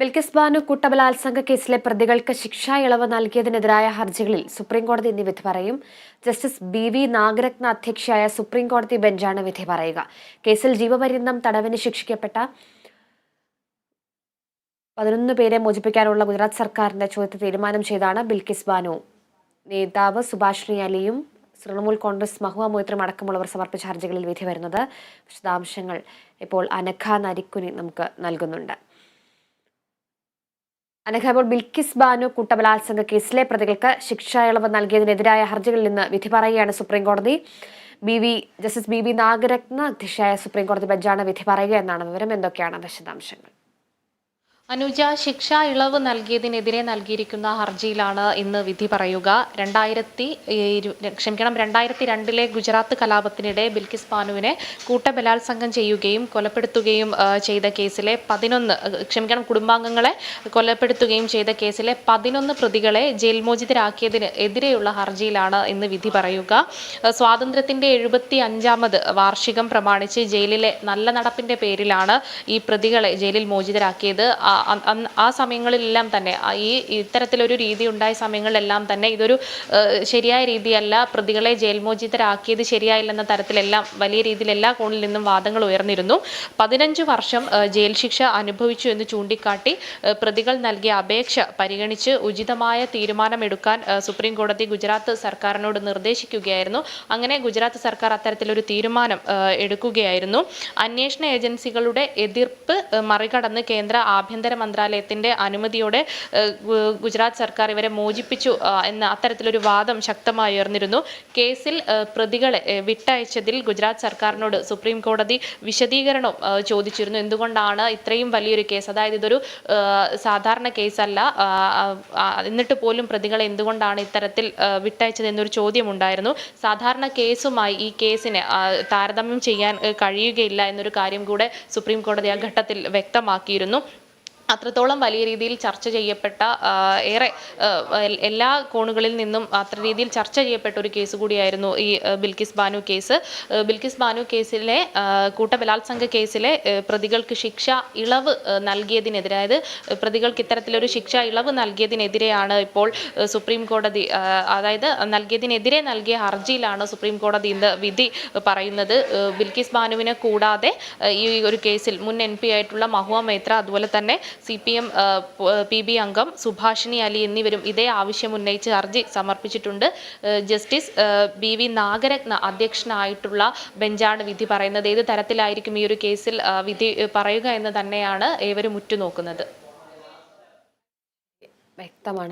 ബിൽക്കിസ് ബാനു കൂട്ടബലാത്സംഗ കേസിലെ പ്രതികൾക്ക് ശിക്ഷാ ഇളവ് നൽകിയതിനെതിരായ ഹർജികളിൽ സുപ്രീംകോടതി ഇന്ന് വിധി പറയും. ജസ്റ്റിസ് ബി വി നാഗരത്ന അധ്യക്ഷയായ സുപ്രീംകോടതി ബെഞ്ചാണ് വിധി പറയുക. കേസിൽ ജീവപര്യന്തം തടവിന് ശിക്ഷിക്കപ്പെട്ട പതിനൊന്ന് പേരെ മോചിപ്പിക്കാനുള്ള ഗുജറാത്ത് സർക്കാരിന്റെ ചോദ്യത്തെ തീരുമാനം ചെയ്താണ് ബിൽക്കിസ് ബാനു നേതാവ് സുഭാഷിണി അലിയും തൃണമൂൽ കോൺഗ്രസ് മഹുവ മൊയ്ത്രം അടക്കമുള്ളവർ സമർപ്പിച്ച ഹർജികളിൽ വിധി വരുന്നത് വിശദാംശങ്ങൾ ഇപ്പോൾ അനഖ നരിക്കുനി നമുക്ക് നൽകുന്നുണ്ട്. അനഘ ഇപ്പോൾ ബിൽക്കിസ് ബാനു കൂട്ടബലാത്സംഗ കേസിലെ പ്രതികൾക്ക് ശിക്ഷാ ഇളവ് നൽകിയതിനെതിരായ ഹർജികളിൽ നിന്ന് വിധി പറയുകയാണ് സുപ്രീംകോടതി. B V justice B V Nagarathna അധ്യക്ഷയായ സുപ്രീംകോടതി ബെഞ്ചാണ് വിധി പറയുക എന്നാണ് വിവരം. എന്തൊക്കെയാണ് വിശദാംശങ്ങൾ? അനുജ ശിക്ഷ ഇളവ് നൽകിയതിനെതിരെ നൽകിയിരിക്കുന്ന ഹർജിയിലാണ് ഇന്ന് വിധി പറയുക. രണ്ടായിരത്തി ക്ഷമിക്കണം രണ്ടായിരത്തി രണ്ടിലെ ഗുജറാത്ത് കലാപത്തിനിടെ ബിൽക്കിസ് പാനുവിനെ കൂട്ടബലാത്സംഗം ചെയ്യുകയും കൊലപ്പെടുത്തുകയും ചെയ്ത കേസിലെ പതിനൊന്ന് ക്ഷമിക്കണം കുടുംബാംഗങ്ങളെ കൊലപ്പെടുത്തുകയും ചെയ്ത കേസിലെ പതിനൊന്ന് പ്രതികളെ ജയിൽമോചിതരാക്കിയതിന് എതിരെയുള്ള ഹർജിയിലാണ് ഇന്ന് വിധി പറയുക. സ്വാതന്ത്ര്യത്തിന്റെ എഴുപത്തി അഞ്ചാമത് വാർഷികം പ്രമാണിച്ച് ജയിലിലെ നല്ല നടപ്പിന്റെ പേരിലാണ് ഈ പ്രതികളെ ജയിലിൽ മോചിതരാക്കിയത്. ആ സമയങ്ങളിലെല്ലാം തന്നെ ഈ ഇത്തരത്തിലൊരു രീതി ഉണ്ടായ സമയങ്ങളിലെല്ലാം തന്നെ ഇതൊരു ശരിയായ രീതിയല്ല പ്രതികളെ ജയിൽമോചിതരാക്കിയത് ശരിയായില്ലെന്ന തരത്തിലെല്ലാം വലിയ രീതിയിൽ എല്ലാ കോണിൽ നിന്നും വാദങ്ങൾ ഉയർന്നിരുന്നു. പതിനഞ്ച് വർഷം ജയിൽ ശിക്ഷ അനുഭവിച്ചു എന്ന് ചൂണ്ടിക്കാട്ടി പ്രതികൾ നൽകിയ അപേക്ഷ പരിഗണിച്ച് ഉചിതമായ തീരുമാനമെടുക്കാൻ സുപ്രീം കോടതി ഗുജറാത്ത് സർക്കാരിനോട് നിർദ്ദേശിക്കുകയായിരുന്നു. അങ്ങനെ ഗുജറാത്ത് സർക്കാർ അത്തരത്തിലൊരു തീരുമാനം എടുക്കുകയായിരുന്നു. അന്വേഷണ ഏജൻസികളുടെ എതിർപ്പ് മറികടന്ന് കേന്ദ്ര ആഭ്യന്തര ആഭ്യന്തര മന്ത്രാലയത്തിന്റെ അനുമതിയോടെ ഗുജറാത്ത് സർക്കാർ ഇവരെ മോചിപ്പിച്ചു എന്ന അത്തരത്തിലൊരു വാദം ശക്തമായി ഉയർന്നിരുന്നു. കേസിൽ പ്രതികളെ വിട്ടയച്ചതിൽ ഗുജറാത്ത് സർക്കാരിനോട് സുപ്രീം കോടതി വിശദീകരണം ചോദിച്ചിരുന്നു. എന്തുകൊണ്ടാണ് ഇത്രയും വലിയൊരു കേസ്? അതായത് ഇതൊരു സാധാരണ കേസല്ല. എന്നിട്ട് പോലും പ്രതികളെ എന്തുകൊണ്ടാണ് ഇത്തരത്തിൽ വിട്ടയച്ചത് എന്നൊരു ചോദ്യമുണ്ടായിരുന്നു. സാധാരണ കേസുമായി ഈ കേസിനെ താരതമ്യം ചെയ്യാൻ കഴിയുകയില്ല എന്നൊരു കാര്യം കൂടെ സുപ്രീം കോടതി ആ ഘട്ടത്തിൽ വ്യക്തമാക്കിയിരുന്നു. അത്രത്തോളം വലിയ രീതിയിൽ ചർച്ച ചെയ്യപ്പെട്ട ഏറെ എല്ലാ കോണുകളിൽ നിന്നും അത്ര രീതിയിൽ ചർച്ച ചെയ്യപ്പെട്ട ഒരു കേസ് കൂടിയായിരുന്നു ഈ ബിൽക്കിസ് ബാനു കേസ്. ബിൽക്കിസ് ബാനു കേസിലെ കൂട്ടബലാത്സംഗ കേസിലെ പ്രതികൾക്ക് ശിക്ഷ ഇളവ് നൽകിയതിനെതിരെ അതായത് പ്രതികൾക്ക് ഇത്തരത്തിലൊരു ശിക്ഷ ഇളവ് നൽകിയതിനെതിരെയാണ് ഇപ്പോൾ സുപ്രീം കോടതി അതായത് നൽകിയതിനെതിരെ നൽകിയ ഹർജിയിലാണ് സുപ്രീം കോടതി ഇന്ന് വിധി പറയുന്നത്. ബിൽക്കിസ് ബാനുവിനെ കൂടാതെ ഈ ഒരു കേസിൽ മുൻ എം പി ആയിട്ടുള്ള മഹുവ മേത്ര അതുപോലെ തന്നെ C P M P B അംഗം സുഭാഷിണി അലി എന്നിവരും ഇതേ ആവശ്യം ഉന്നയിച്ച് ഹർജി സമർപ്പിച്ചിട്ടുണ്ട്. ജസ്റ്റിസ് ബി വി നാഗരത്ന അധ്യക്ഷനായിട്ടുള്ള ബെഞ്ചാണ് വിധി പറയുന്നത്. ഏത് തരത്തിലായിരിക്കും ഈ ഒരു കേസിൽ വിധി പറയുക എന്ന് തന്നെയാണ് ഏവരും ഉറ്റുനോക്കുന്നത്. വ്യക്തമാണ്.